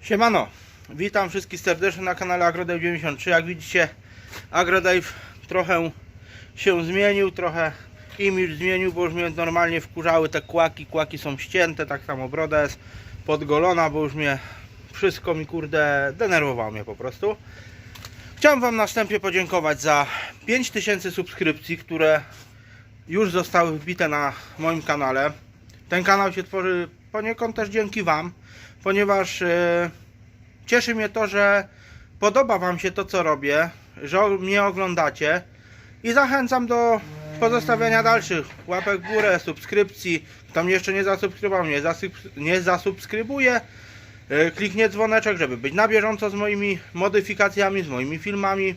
Siemano, witam wszystkich serdecznie na kanale AgroDave93. Jak widzicie, AgroDave trochę się zmienił, trochę imidż zmienił, bo już mnie normalnie wkurzały te kłaki. Kłaki są ścięte, tak samo broda jest podgolona, bo już mnie wszystko mi kurde denerwowało mnie po prostu. Chciałem Wam na wstępie podziękować za 5000 subskrypcji, które już zostały wbite na moim kanale. Ten kanał się tworzy poniekąd też dzięki Wam, ponieważ e, cieszy mnie to, że podoba Wam się to, co robię, że mnie oglądacie i zachęcam do pozostawiania dalszych łapek w górę, subskrypcji. Kto mnie jeszcze nie zasubskrybował, nie, nie zasubskrybuje, e, kliknie dzwoneczek, żeby być na bieżąco z moimi modyfikacjami, z moimi filmami.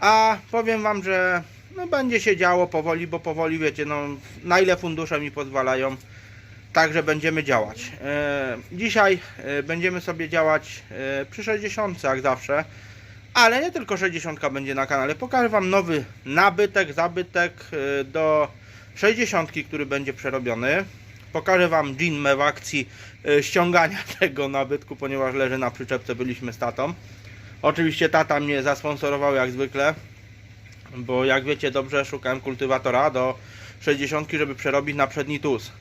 A powiem Wam, że no, będzie się działo powoli, bo powoli wiecie, no, na ile fundusze mi pozwalają, także będziemy działać. E, dzisiaj e, będziemy sobie działać e, przy 60 jak zawsze, ale nie tylko 60 będzie na kanale. Pokażę Wam nowy nabytek, zabytek do 60, który będzie przerobiony. Pokażę Wam Jinmę w akcji ściągania tego nabytku, ponieważ leży na przyczepce, byliśmy z tatą. Oczywiście tata mnie zasponsorował jak zwykle, bo jak wiecie dobrze szukałem kultywatora do 60, żeby przerobić na przedni tuz.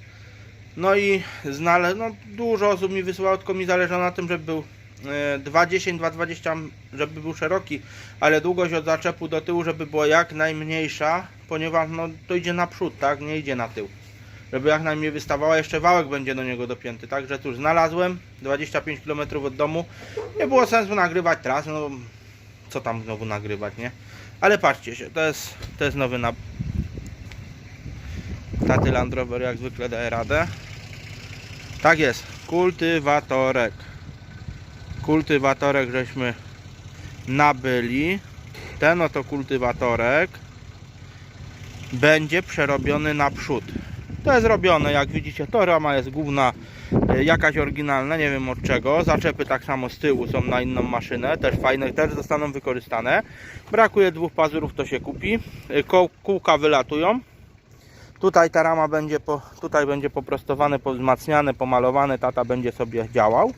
No i znale, no dużo osób mi wysyłało, tylko mi zależało na tym, żeby był e, 2,10, 2,20, żeby był szeroki, ale długość od zaczepu do tyłu, żeby była jak najmniejsza, ponieważ no to idzie naprzód, tak, nie idzie na tył. Żeby jak najmniej wystawała, jeszcze wałek będzie do niego dopięty. Także cóż, znalazłem 25 km od domu. Nie było sensu nagrywać tras, no co tam znowu nagrywać, nie? Ale patrzcie się, to jest, to jest nowy na Taty Land Rover jak zwykle daje radę. Tak jest, kultywatorek. Kultywatorek żeśmy nabyli. Ten oto kultywatorek będzie przerobiony na przód. To jest robione, jak widzicie, to rama jest główna e, jakaś oryginalna, nie wiem od czego. Zaczepy tak samo z tyłu są na inną maszynę, też fajne, też zostaną wykorzystane. Brakuje dwóch pazurów, to się kupi. E, kółka wylatują. Tutaj ta rama będzie, po, tutaj będzie poprostowane, powzmacniane, pomalowane, tata będzie sobie działał.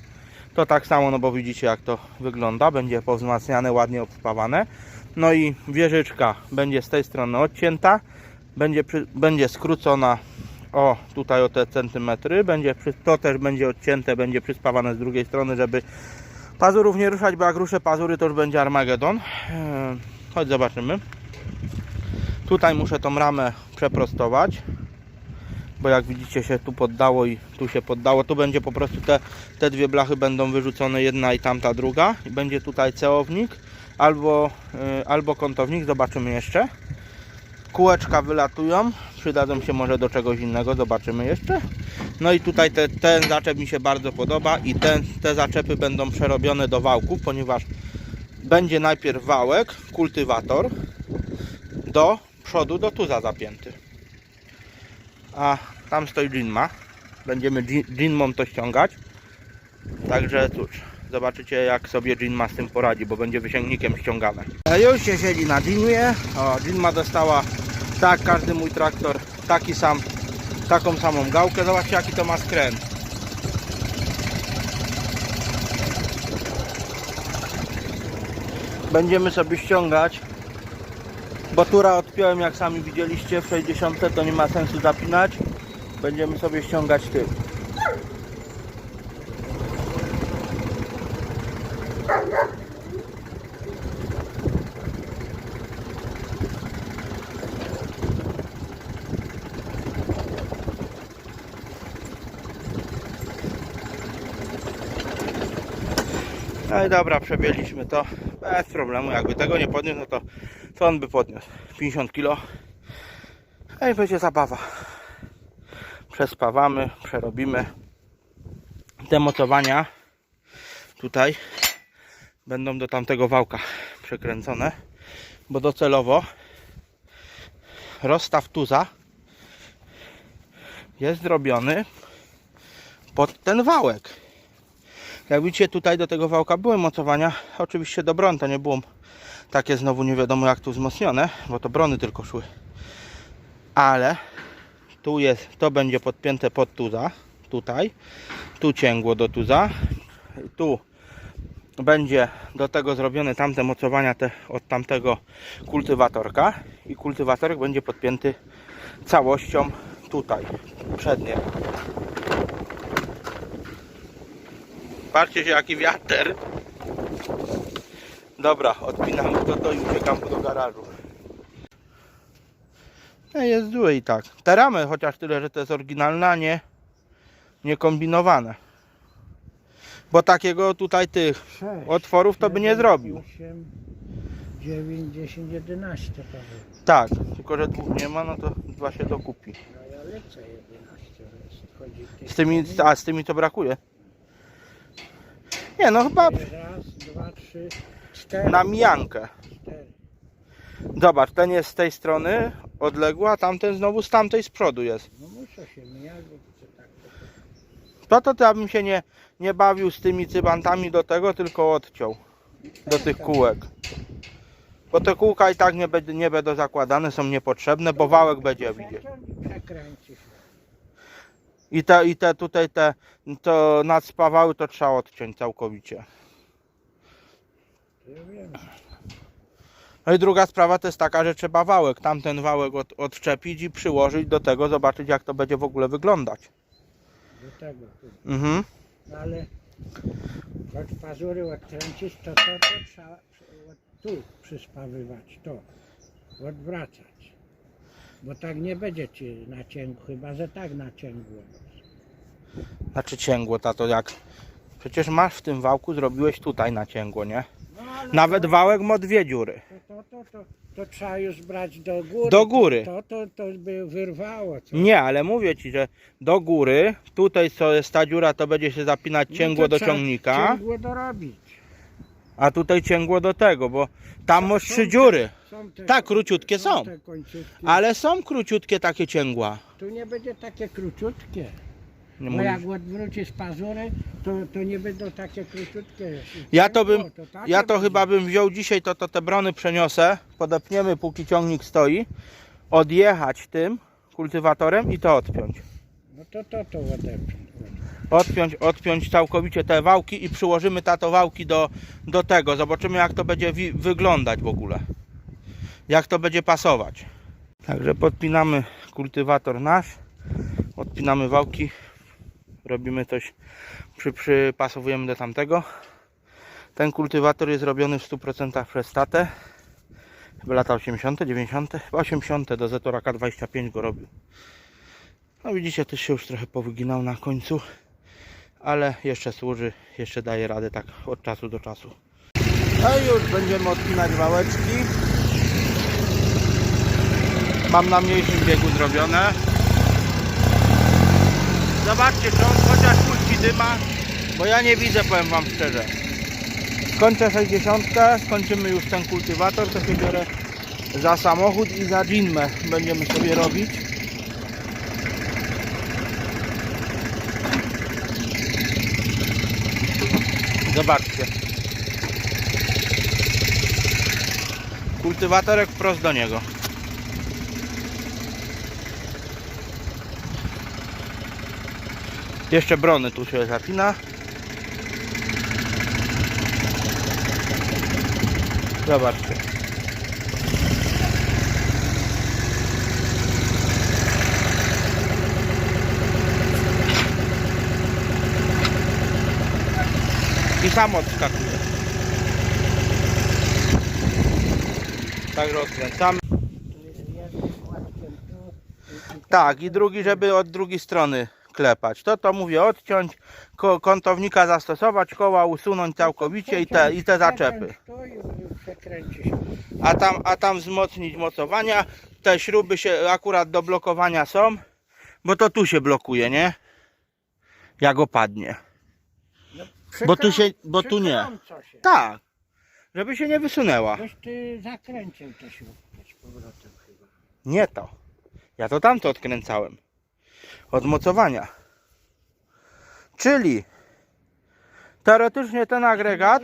To tak samo, no bo widzicie jak to wygląda, będzie powzmacniane, ładnie obspawane. No i wieżyczka będzie z tej strony odcięta, będzie, przy, będzie skrócona o tutaj o te centymetry, będzie, to też będzie odcięte, będzie przyspawane z drugiej strony, żeby pazurów nie ruszać, bo jak ruszę pazury to już będzie Armagedon. Eee, Chodź zobaczymy. Tutaj muszę tą ramę przeprostować, bo jak widzicie się tu poddało i tu się poddało, tu będzie po prostu te, te dwie blachy będą wyrzucone, jedna i tamta druga i będzie tutaj ceownik albo, y, albo kątownik, zobaczymy jeszcze. Kółeczka wylatują, przydadzą się może do czegoś innego, zobaczymy jeszcze. No i tutaj te, ten zaczep mi się bardzo podoba i ten, te zaczepy będą przerobione do wałków, ponieważ będzie najpierw wałek, kultywator do przodu, do tuza zapięty. A tam stoi Jinma. Będziemy Jinmą to ściągać. Także cóż, zobaczycie jak sobie Jinma z tym poradzi, bo będzie wysięgnikiem ściągane. Już się siedzi na Jinmie. O, Jinma dostała, tak każdy mój traktor, taki sam, taką samą gałkę. Zobaczcie jaki to ma skręt. Będziemy sobie ściągać bo tura odpiąłem jak sami widzieliście w 60 to nie ma sensu zapinać będziemy sobie ściągać tył No i dobra, przebieliśmy to bez problemu. Jakby tego nie podniósł, no to co on by podniósł? 50 kg. No i będzie zabawa. Przespawamy, przerobimy. Te mocowania tutaj będą do tamtego wałka przekręcone, bo docelowo rozstaw tuza jest zrobiony pod ten wałek. Jak widzicie tutaj do tego wałka były mocowania, oczywiście do bron, to nie było takie znowu nie wiadomo jak tu wzmocnione, bo to brony tylko szły. Ale tu jest, to będzie podpięte pod tuza, tutaj, tu cięgło do tuza, tu będzie do tego zrobione tamte mocowania te, od tamtego kultywatorka i kultywatorek będzie podpięty całością tutaj, przednie. Patrzcie się jaki wiater. Dobra, odpinamy to, to i uciekam do garażu. No jest zły i tak. Te ramy chociaż tyle, że to jest oryginalne, a nie, nie kombinowane. Bo takiego tutaj tych 6, otworów to by nie zrobił. 8, 9, 10, 11 to było. Tak, tylko że dwóch nie ma, no to dwa się dokupi. No ja lecę 11 jest. Chodzi w tej Z tymi, a z tymi to brakuje. Nie no chyba Raz, dwa, trzy, cztery. na mijankę. Cztery. Zobacz, ten jest z tej strony odległy, a tamten znowu z tamtej z przodu jest. No muszę się mijać, to tak to, To to, to ja bym się nie, nie bawił z tymi cybantami do tego, tylko odciął do tych kółek. Bo te kółka i tak nie, będą- nie będą zakładane, są niepotrzebne, bo wałek będzie widzieć. I te, i te tutaj te to nadspawały to trzeba odciąć całkowicie. No i druga sprawa to jest taka, że trzeba wałek, tamten wałek od, odczepić i przyłożyć do tego, zobaczyć jak to będzie w ogóle wyglądać. Do tego. tu. Mhm. No ale choć pazury odkręcić, to to, to trzeba od- tu przyspawywać, to. Odwracać. Bo tak nie będzie ci naciągło, chyba że tak naciągło. Znaczy cięgło, tato jak. Przecież masz w tym wałku, zrobiłeś tutaj na cięgło, nie? No, Nawet wałek ma dwie dziury. to, to, to, to, trzeba już brać do góry. Do góry. To, to, to by wyrwało. Co? Nie, ale mówię ci, że do góry, tutaj co jest ta dziura, to będzie się zapinać No cięgło to do ciągnika, Ciągło dorobić. a tutaj cięgło do tego, bo tam masz trzy dziury. Te, Tak, króciutkie są. Ale są króciutkie takie cięgła. Tu nie będzie takie króciutkie. Nie Bo mówisz? jak odwrócisz pazury, to, to nie będą takie króciutkie. Ja to bym, O, takie ja to będzie. chyba bym wziął dzisiaj, to, to te brony przeniosę, podepniemy póki ciągnik stoi, odjechać tym kultywatorem i to odpiąć. No to to to odepnę. Odpiąć, odpiąć całkowicie te wałki i przyłożymy tato wałki do, do tego. Zobaczymy jak to będzie wi- wyglądać w ogóle. Jak to będzie pasować. Także podpinamy kultywator nasz, odpinamy wałki, robimy coś, przy, przypasowujemy do tamtego. Ten kultywator jest robiony w 100% przez tatę. Chyba lata 80., 90., chyba 80. do Zetoraka 25 go robił. No widzicie, też się już trochę powyginał na końcu ale jeszcze służy, jeszcze daje radę tak od czasu do czasu. No i już będziemy odpinać wałeczki. Mam na mniejszym biegu zrobione. Zobaczcie, czy on chociaż puści dyma, bo ja nie widzę, powiem Wam szczerze. Skończę 60, skończymy już ten kultywator, to się biorę za samochód i za dżinmę będziemy sobie robić. Zobaczcie. Kultywatorek wprost do niego. Jeszcze brony tu się zapina. Zobaczcie. I sam odskakuje. Tak i- i Tak, i drugi, żeby od drugiej strony To to mówię odciąć, ko kątownika zastosować, koła usunąć całkowicie i te, i te zaczepy. A tam, a tam wzmocnić mocowania. Te śruby się akurat do blokowania są, bo to tu się blokuje, nie? Jak opadnie. Bo tu się- bo tu nie. Tak, żeby się nie wysunęła. Ty zakręcił to śrubkę z powrotem chyba. Nie to. Ja to tamto odkręcałem. Od mocowania. Czyli teoretycznie ten agregat.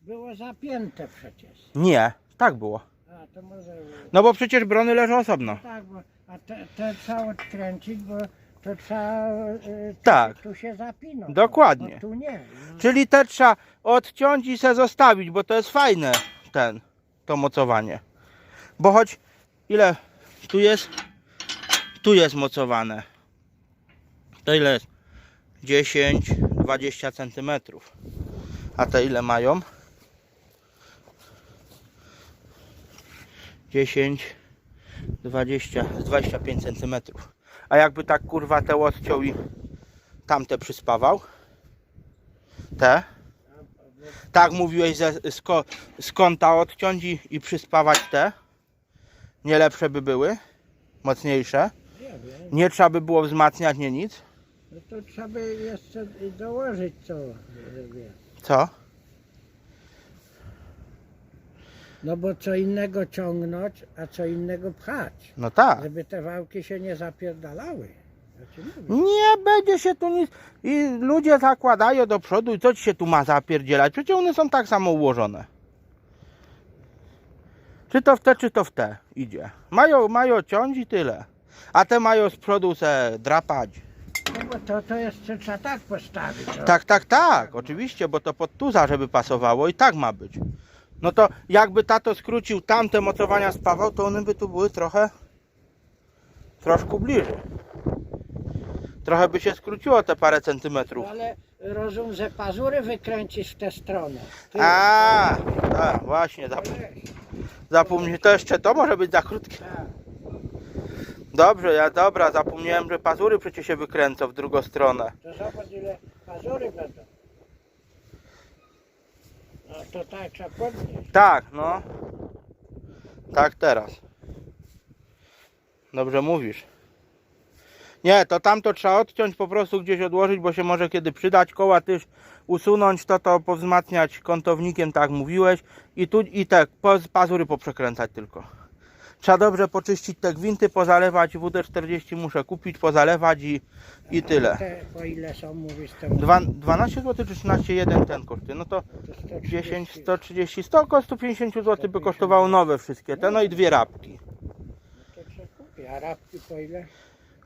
Było- zapięte przecież. Nie, tak było. A to może. No bo przecież brony leżą osobno. Tak, bo a te, te trzeba odkręcić, bo to trzeba... e, Tak. Tu się zapina. Dokładnie. A tu nie. No, Czyli te trzeba odciąć i se zostawić, bo to jest fajne ten, to mocowanie. Bo choć ile tu jest, tu jest mocowane. To ile jest? 10-20 centymetrów. A te ile mają? 10, 20, 25 centymetrów. A jakby tak kurwa te odciął i tamte przyspawał? Te? Tak mówiłeś ze, z, ko, z odciąć i, i przyspawać te? Nie lepsze by były? Mocniejsze? Nie trzeba by było wzmacniać, nie nic? No to trzeba by jeszcze dołożyć co. Wie. Co? No bo co innego ciągnąć, a co innego pchać. No tak. Żeby te wałki się nie zapierdalały. Ja ci mówię. Nie będzie się tu nic. I ludzie zakładają do przodu i co ci się tu ma zapierdzielać? Przecież one są tak samo ułożone. Czy to w te, czy to w te idzie. Mają, mają ciąć i tyle. A te mają z przodu se drapać. No bo to, to jeszcze trzeba tak postawić. o. Tak, tak, tak, oczywiście, bo to pod tuza, żeby pasowało i tak ma być. No to jakby tato skrócił tamte mocowania spawał, to one by tu były trochę troszkę bliżej. Trochę by się skróciło te parę centymetrów. No ale rozum, że pazury wykręcisz w tę stronę. Ty, A, tak, właśnie, zap- zapomnij, to jeszcze to może być za krótkie. tak. Dobrze, ja dobra, zapomniałem, że pazury przecież się wykręcą w drugą stronę. To zobacz ile pazury będą. No to tak trzeba podnieść. Tak, no. Tak teraz. Dobrze mówisz. Nie, to tamto trzeba odciąć, po prostu gdzieś odłożyć, bo się może kiedy przydać. Koła też usunąć, to to powzmacniać kątownikiem, tak mówiłeś. I tu i te po- pazury poprzekręcać tylko. Trzeba dobrze poczyścić te gwinty, pozalewać. WD-40 muszę kupić, pozalewać i, i tyle. Te, po ile są, mówisz, to Dwa, 12 zł czy 13, jeden ten kosztuje. No to to 130. 10, 130, 100, około 150 zł by kosztowało nowe wszystkie te, no i dwie rabki. To trzeba kupić. A rabki po ile?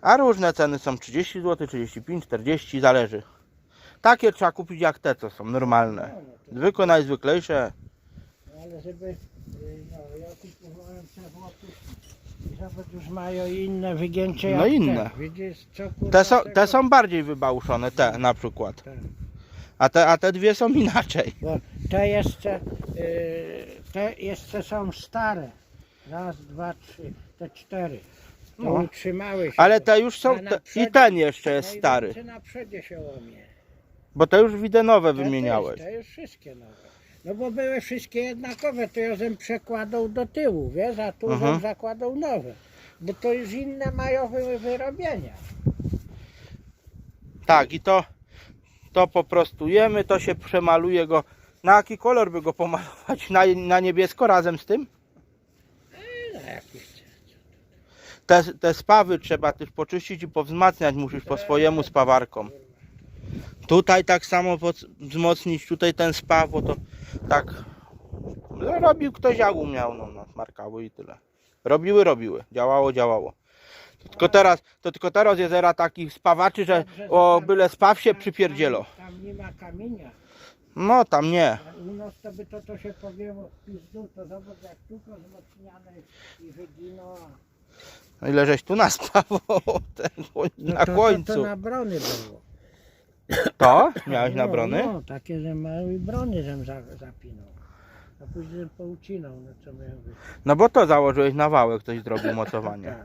A różne ceny są 30 zł, 35, 40, zależy. Takie trzeba kupić jak te, co są normalne. No, no to, Zwykłe, najzwyklejsze. no, ale żeby, y, no ja. I zobacz, już mają inne wygięcie No jak inne. Te. Widzisz, co kurwa Te są, tego- te są bardziej wybałuszone, te na przykład. Tak. A te, a te dwie są inaczej. Bo te jeszcze, y, te jeszcze są stare. Raz, dwa, trzy, te cztery. To No. utrzymały się. Ale te już A są, na te, i ten jeszcze jest stary. Najwięcej na przodzie się łamie. Bo te już widzę nowe Te wymieniałeś. Te już wszystkie nowe. No bo były wszystkie jednakowe, to ja żem przekładał do tyłu, wiesz, a tu żem zakładał nowe. Bo to już inne mają wy, wyrobienia. Tak, i to, to poprostujemy, to się przemaluje go. Na jaki kolor by go pomalować? Na, na niebiesko razem z tym? No jakieś. Te, te spawy trzeba też poczyścić i powzmacniać musisz po swojemu spawarkom. Tutaj tak samo wzmocnić tutaj ten spaw, bo to tak no, robił ktoś jak umiał, no, no smarkały i tyle. Robiły, robiły, działało, działało. To tylko teraz, to tylko teraz jest era takich spawaczy, że o byle spaw się przypierdzielo. Tam, nie ma kamienia. No tam nie. U nas to by to, to się powięło w pizdu, to zobacz jak tu wzmocniane i wygino. a- No ile żeś tu naspawał tego No na to, końcu. To, to na brony było. To? Miałeś na No, brony? No, takie, że mały brony żem za, zapinał. A później poucinał, no co miałem być. No bo to założyłeś na wałek, ktoś zrobił mocowanie.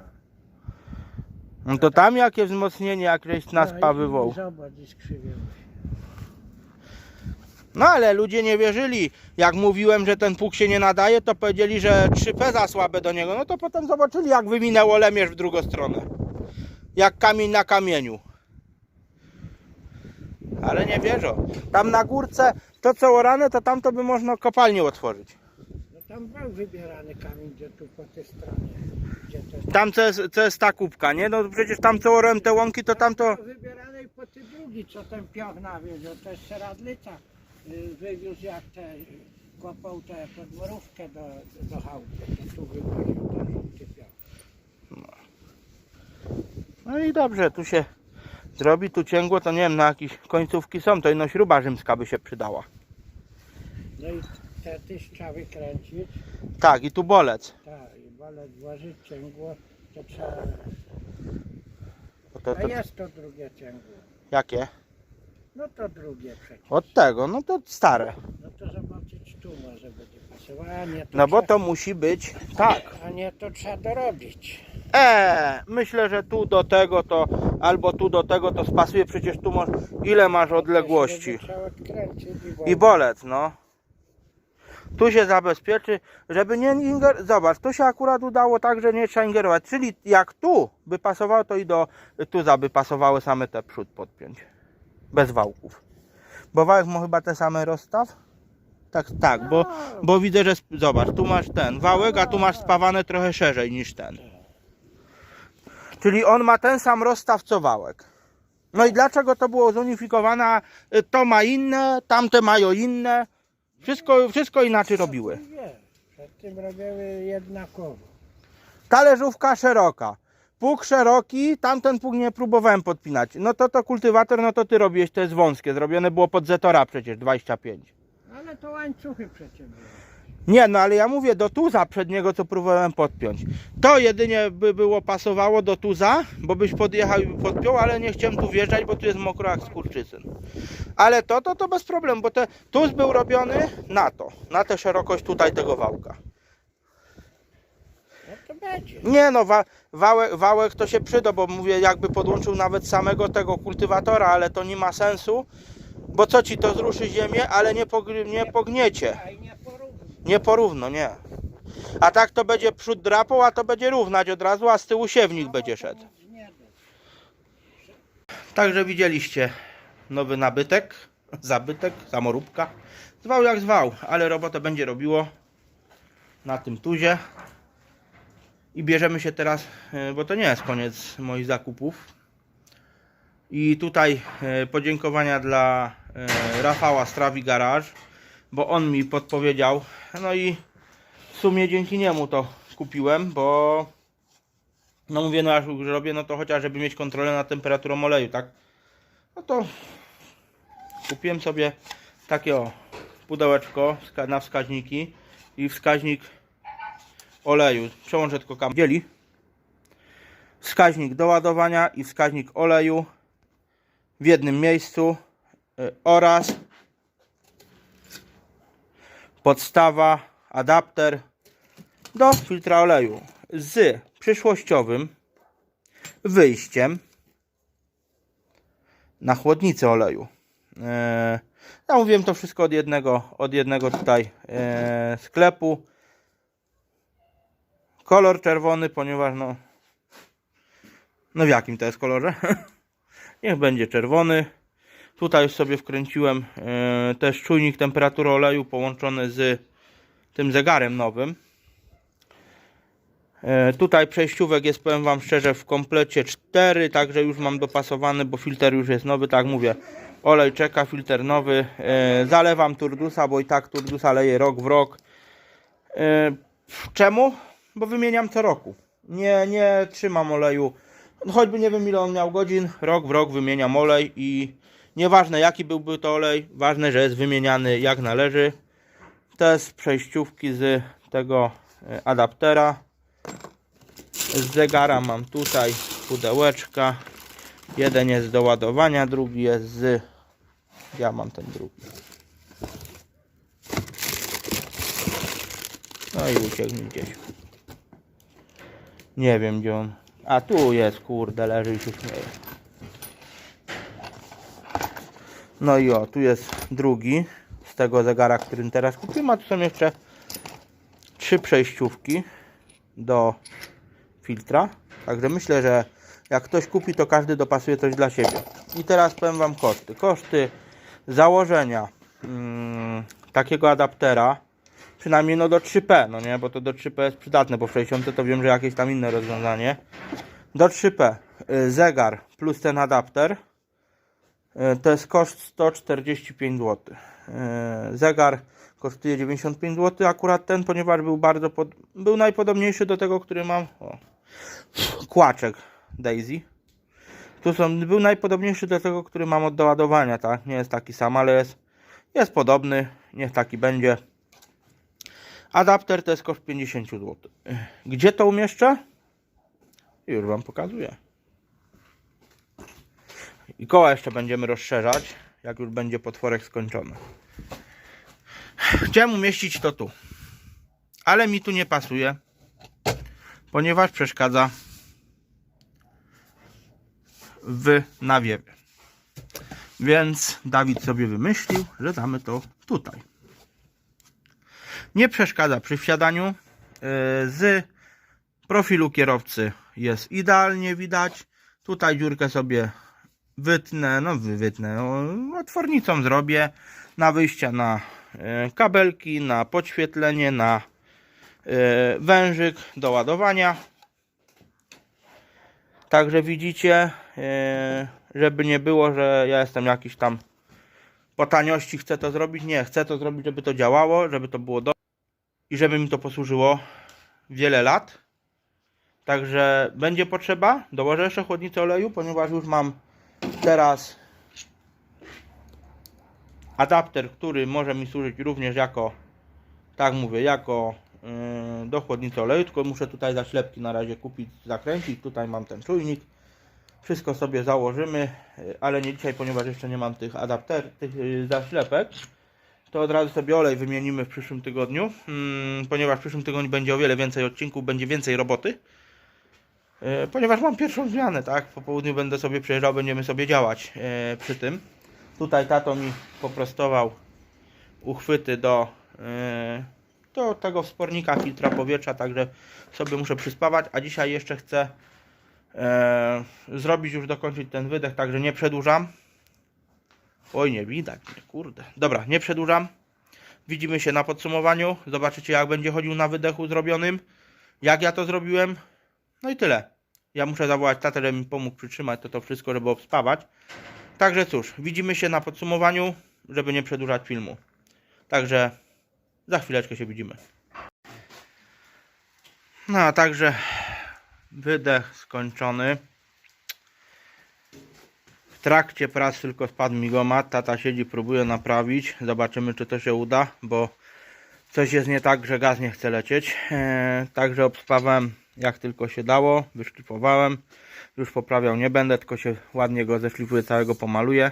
Tak. No to tam jakie wzmocnienie, jakieś na No. Zobacz, i się. No ale ludzie nie wierzyli. Jak mówiłem, że ten pług się nie nadaje, to powiedzieli, że 3P za słabe do niego. No to potem zobaczyli, jak wyminęło lemierz w drugą stronę. Jak kamień na kamieniu. Ale nie wierzą. Tam na górce, to co orane, to tam to by można kopalnię otworzyć. No tam był wybierany kamień, gdzie tu po tej stronie. Gdzie to Tam co jest, co jest ta kubka, nie? No przecież tam co orłem te łąki, to tam to... Wybierany po ty drugi, co ten pioch nawiózł. To jest Radlica. y, Wywiózł jak te, kopał tę podworówkę do, do chałupy. To tu wywoził ten żółty pioch. No i dobrze, tu się Zrobi tu cięgło, to nie wiem, na jakieś końcówki są, to jedno śruba rzymska by się przydała. No i te trzeba wykręcić. Tak, i tu bolec. Tak, i bolec włożyć cięgło, to trzeba... Bo To, A to, jest to drugie cięgło. jakie? No to drugie przecież. Od tego, no to stare. No to zobaczyć tu a nie to No bo to musi być tak. A nie to trzeba dorobić. Eee, myślę, że tu do tego to, albo tu do tego to spasuje, przecież tu masz, ile masz odległości. Trzeba odkręcić I bolec, no. Tu się zabezpieczy, żeby nie ingerować. Zobacz, tu się akurat udało tak, że nie trzeba ingerować. Czyli jak tu by pasowało, to i do tu by pasowały same te przód podpiąć. Bez wałków. Bo wałek ma chyba te same rozstaw? Tak, tak, bo, bo widzę, że zobacz, tu masz ten wałek, a tu masz spawane trochę szerzej niż ten. Czyli on ma ten sam rozstaw co wałek. No i dlaczego to było zunifikowane? a, y, To ma inne, tamte mają inne. Wszystko, wszystko inaczej robiły. Nie, przed tym robiły jednakowo. Talerzówka szeroka. Pług szeroki, tamten pług nie próbowałem podpinać. No to to kultywator, no to ty robiłeś, to jest wąskie. Zrobione było pod Zetora przecież, 25. Ale to łańcuchy przecież były. Nie, no ale ja mówię do tuza przedniego, co próbowałem podpiąć. To jedynie by było pasowało do tuza, bo byś podjechał i by podpiął, ale nie chciałem tu wjeżdżać, bo tu jest mokro jak skurczysyn. Ale to, to, to bez problemu, bo te, tuz był robiony na to, na tę szerokość tutaj tego wałka. No to będzie. Nie no, wa, wałek, wałek to się przyda, bo mówię, jakby podłączył nawet samego tego kultywatora, ale to nie ma sensu, bo co ci to zruszy ziemię, ale nie, nie pogniecie. Nie porówno, nie. A tak to będzie przód drapał, a to będzie równać od razu, a z tyłu siewnik będzie szedł. Także widzieliście nowy nabytek, zabytek, samoróbka. Zwał jak zwał, ale robotę będzie robiło na tym tuzie. I bierzemy się teraz, e, bo to nie jest koniec moich zakupów. I tutaj e, podziękowania dla e, Rafała z Trawi Garage, bo on mi podpowiedział. No i w sumie dzięki niemu to kupiłem, bo no mówię, no jak już robię, no to chociaż żeby mieć kontrolę nad temperaturą oleju, tak? No to kupiłem sobie takie o pudełeczko na wskaźniki i wskaźnik oleju. Przełączę tylko. Dzieli. Wskaźnik do ładowania i wskaźnik oleju w jednym miejscu y, oraz podstawa, adapter do filtra oleju z przyszłościowym wyjściem na chłodnicę oleju. Eee, ja mówiłem to wszystko od jednego, od jednego tutaj eee, sklepu. Kolor czerwony, ponieważ no, no w jakim to jest kolorze? Niech będzie czerwony. Tutaj sobie wkręciłem eee, też czujnik temperatury oleju połączony z tym zegarem nowym. E, Tutaj przejściówek jest, powiem Wam szczerze, w komplecie 4, także już mam dopasowany, bo filtr już jest nowy, tak mówię. Olej czeka, filtr nowy. E, Zalewam turdusa, bo i tak turdusa leje rok w rok. E, Czemu? Bo wymieniam co roku. Nie, nie trzymam oleju. No Choćby nie wiem ile on miał godzin, rok w rok wymieniam olej i nieważne jaki byłby to olej, ważne, że jest wymieniany jak należy. To jest przejściówki z tego e, adaptera z zegara mam tutaj pudełeczka. Jeden jest do ładowania, drugi jest z. Ja mam ten drugi. No i uciekł gdzieś. Nie wiem gdzie on. A tu jest, kurde, leży i się śmieje. No i o, tu jest drugi z tego zegara, którym teraz kupiłem, a tu są jeszcze trzy przejściówki do filtra. Także myślę, że jak ktoś kupi, to każdy dopasuje coś dla siebie. I teraz powiem Wam koszty. Koszty założenia mm, takiego adaptera, przynajmniej no do 3P, no nie, bo to do 3P jest przydatne, bo w 60 to wiem, że jakieś tam inne rozwiązanie. Do 3P y, zegar plus ten adapter y, to jest koszt 145 zł. Y, Zegar kosztuje 95 zł, akurat ten, ponieważ był bardzo pod... był najpodobniejszy do tego, który mam. O. Kłaczek Daisy. Tu są, był najpodobniejszy do tego, który mam od doładowania, tak? Nie jest taki sam, ale jest, jest podobny. Niech taki będzie. Adapter to jest koszt 50 zł. Gdzie to umieszczę? Już Wam pokazuję. I koła jeszcze będziemy rozszerzać, jak już będzie potworek skończony. Chciałem umieścić to tu. Ale mi tu nie pasuje, ponieważ przeszkadza w nawiewie. Więc Dawid sobie wymyślił, że damy to tutaj. Nie przeszkadza przy wsiadaniu. Yy, Z profilu kierowcy jest idealnie widać. Tutaj dziurkę sobie wytnę, no wy- wytnę, no, otwornicą zrobię na wyjścia na e, kabelki, na podświetlenie, na e, wężyk do ładowania. Także widzicie, e, żeby nie było, że ja jestem jakiś tam po taniości chcę to zrobić. Nie, chcę to zrobić, żeby to działało, żeby to było dobre i żeby mi to posłużyło wiele lat. Także będzie potrzeba. Dołożę jeszcze chłodnicę oleju, ponieważ już mam teraz adapter, który może mi służyć również jako, tak mówię, jako yy, do chłodnicy oleju, tylko muszę tutaj zaślepki na razie kupić, zakręcić. Tutaj mam ten czujnik. Wszystko sobie założymy, yy, ale nie dzisiaj, ponieważ jeszcze nie mam tych adapter, tych yy, zaślepek. To od razu sobie olej wymienimy w przyszłym tygodniu, mm, ponieważ w przyszłym tygodniu będzie o wiele więcej odcinków, będzie więcej roboty. E, Ponieważ mam pierwszą zmianę, tak? Po południu będę sobie przejeżdżał, będziemy sobie działać e, przy tym. Tutaj tato mi poprostował uchwyty do, e, do tego wspornika filtra powietrza, także sobie muszę przyspawać, a dzisiaj jeszcze chcę zrobić już dokończyć ten wydech, także nie przedłużam. Oj, nie widać mnie, kurde. Dobra, nie przedłużam. Widzimy się na podsumowaniu. Zobaczycie jak będzie chodził na wydechu zrobionym. Jak ja to zrobiłem. No i tyle. Ja muszę zawołać tatę, żeby mi pomógł przytrzymać to, to wszystko, żeby obspawać. Także cóż, widzimy się na podsumowaniu, żeby nie przedłużać filmu. Także za chwileczkę się widzimy. No a także wydech skończony. Trakcie prac tylko spadł mi gomat. Tata siedzi, próbuje naprawić. Zobaczymy czy to się uda, bo coś jest nie tak, że gaz nie chce lecieć. Eee, także obspawałem jak tylko się dało, wyszlifowałem. Już poprawiał nie będę, tylko się ładnie go zeszlifuję, całego pomaluję.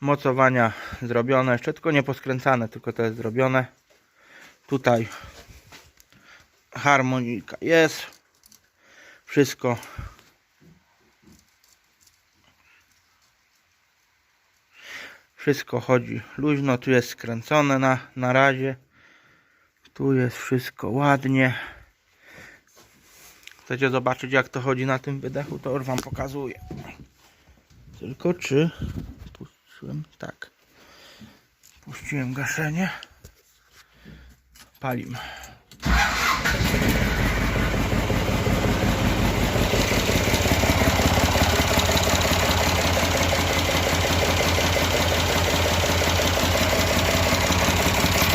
Mocowania zrobione, jeszcze tylko nie poskręcane, tylko to jest zrobione. Tutaj harmonika jest. Wszystko Wszystko chodzi luźno, tu jest skręcone na, na razie. Tu jest wszystko ładnie. Chcecie zobaczyć jak to chodzi na tym wydechu, to już Wam pokazuję. Tylko czy puściłem? Tak. Puściłem gaszenie. Palimy.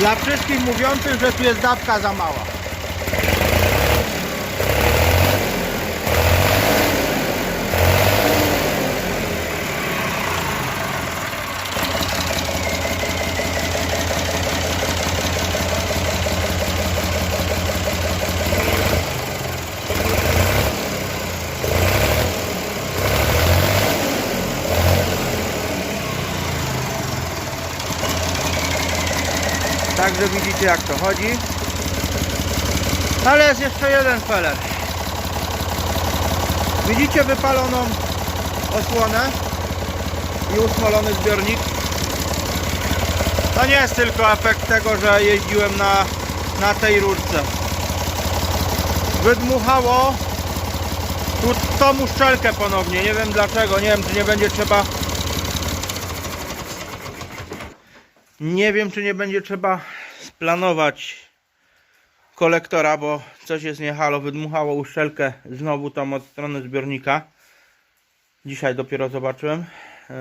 Dla wszystkich mówiących, że tu jest dawka za mała. Widzicie jak to chodzi. Ale jest jeszcze jeden feler. Widzicie wypaloną osłonę i usmolony zbiornik. To nie jest tylko efekt tego, że jeździłem na, na tej rurce. Wydmuchało tu tą uszczelkę ponownie. Nie wiem dlaczego. Nie wiem czy nie będzie trzeba Nie wiem, czy nie będzie trzeba splanować kolektora, bo coś jest nie halo. Wydmuchało uszczelkę znowu tam od strony zbiornika. Dzisiaj dopiero zobaczyłem. Yy,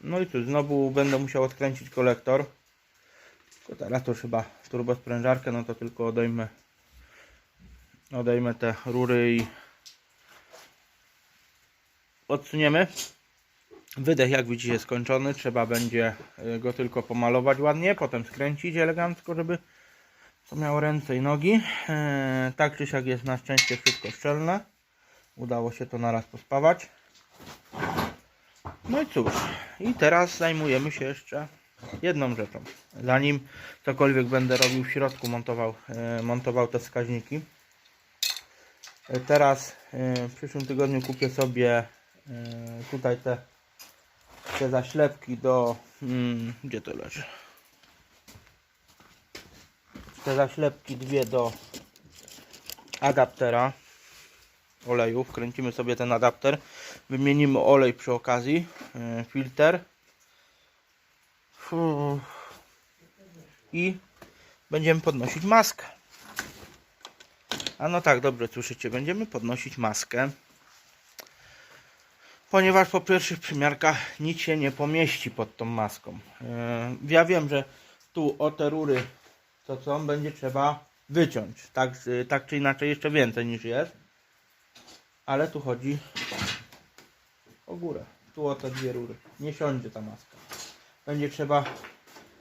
No i tu znowu będę musiał odkręcić kolektor. Tylko teraz to chyba turbosprężarkę, no to tylko odejmę odejmę te rury i odsuniemy. Wydech jak widzicie jest skończony, trzeba będzie y, go tylko pomalować ładnie, potem skręcić elegancko, żeby to miało ręce i nogi. E, tak czy siak jest na szczęście wszystko szczelne. Udało się to naraz pospawać. No i cóż, i teraz zajmujemy się jeszcze jedną rzeczą. Zanim cokolwiek będę robił w środku, montował, e, montował te wskaźniki. E, Teraz e, w przyszłym tygodniu kupię sobie e, tutaj te, te zaślepki do. Mm, gdzie to leży? Te zaślepki dwie do adaptera oleju. Wkręcimy sobie ten adapter. Wymienimy olej przy okazji. e, Filtr. I będziemy podnosić maskę. A no tak, dobrze słyszycie, będziemy podnosić maskę. Ponieważ po pierwszych przymiarkach nic się nie pomieści pod tą maską. E, Ja wiem, że tu o te rury, to co będzie trzeba wyciąć. Tak, y, tak czy inaczej jeszcze więcej niż jest. Ale tu chodzi o górę. Tu o te dwie rury. Nie siądzie ta maska. Będzie trzeba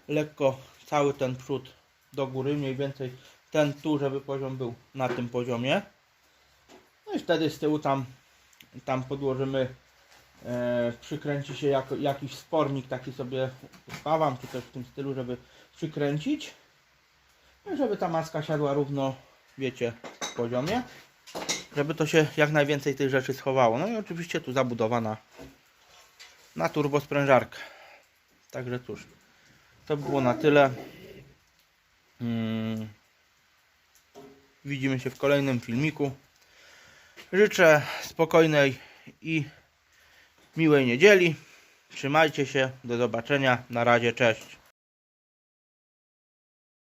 lekko cały ten przód do góry, mniej więcej ten tu, żeby poziom był na tym poziomie. No i wtedy z tyłu tam, tam podłożymy, e, przykręci się jako, jakiś spornik, taki sobie spawam, czy też w tym stylu, żeby przykręcić. No i żeby ta maska siadła równo, wiecie, w poziomie. Żeby to się jak najwięcej tych rzeczy schowało. No i oczywiście tu zabudowa na, na turbosprężarkę. Także cóż, to było na tyle. Mm. Widzimy się w kolejnym filmiku. Życzę spokojnej i miłej niedzieli. Trzymajcie się. Do zobaczenia. Na razie. Cześć.